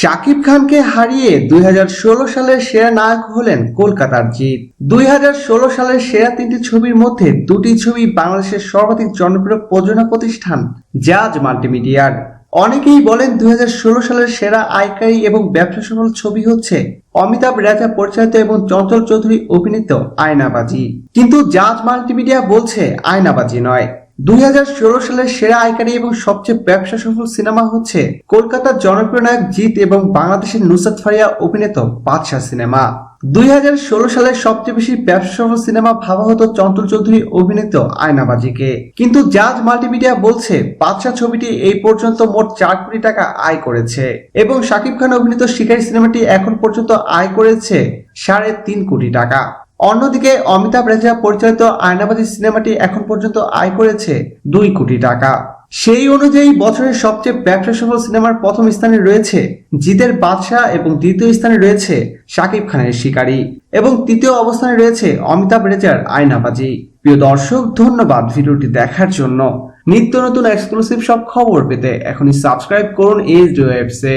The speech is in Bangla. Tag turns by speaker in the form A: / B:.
A: শাকিব খানকে হারিয়ে দুই হাজার ষোলো সালের সেরা নায়ক হলেন কলকাতার জিৎ। দুই হাজার ষোলো সালের সেরা তিনটি ছবির মধ্যে দুটি ছবি বাংলাদেশের সর্বাধিক জনপ্রিয় প্রযোজনা প্রতিষ্ঠান জাজ মাল্টিমিডিয়ার। অনেকেই বলেন দুই হাজার ষোলো সালের সেরা আয়কারী এবং ব্যবসা সফল ছবি হচ্ছে অমিতাভ রেজা পরিচালিত এবং চঞ্চল চৌধুরী অভিনীত আয়নাবাজি। কিন্তু জাজ মাল্টিমিডিয়া বলছে আয়নাবাজি নয়। দুই সালের সেরা আয়কারী এবং সবচেয়ে ব্যবসা সফল সিনেমা হচ্ছে কলকাতার জনপ্রিয় নায়ক জিৎ এবং বাংলাদেশের নুসাদ ফারিয়া অভিনীত বাদশাহ সিনেমা। দুই সালের সবচেয়ে বেশি ব্যবসা সফল সিনেমা ভাবা হতো চঞ্চল চৌধুরী অভিনীত আয়নাবাজিকে। কিন্তু জাজ মাল্টিমিডিয়া বলছে, বাদশাহ ছবিটি এই পর্যন্ত মোট চার কোটি টাকা আয় করেছে এবং শাকিব খান অভিনীত শিকারী সিনেমাটি এখন পর্যন্ত আয় করেছে সাড়ে তিন কোটি টাকা। অন্যদিকে অমিতাভ রেজা পরিচালিত আয়নাবাজি সিনেমাটি এখন পর্যন্ত আয় করেছে দুই কোটি টাকা। সেই অনুযায়ী বছরের সবচেয়ে ব্যবসা সফল সিনেমার প্রথম স্থানে রয়েছে জিতের বাদশাহ এবং দ্বিতীয় স্থানে রয়েছে শাকিব খানের শিকারী এবং তৃতীয় অবস্থানে রয়েছে অমিতাভ রেজার আয়নাবাজি। প্রিয় দর্শক, ধন্যবাদ ভিডিওটি দেখার জন্য। নিত্য নতুন এক্সক্লুসিভ সব খবর পেতে এখনই সাবস্ক্রাইব করুন এইচ এ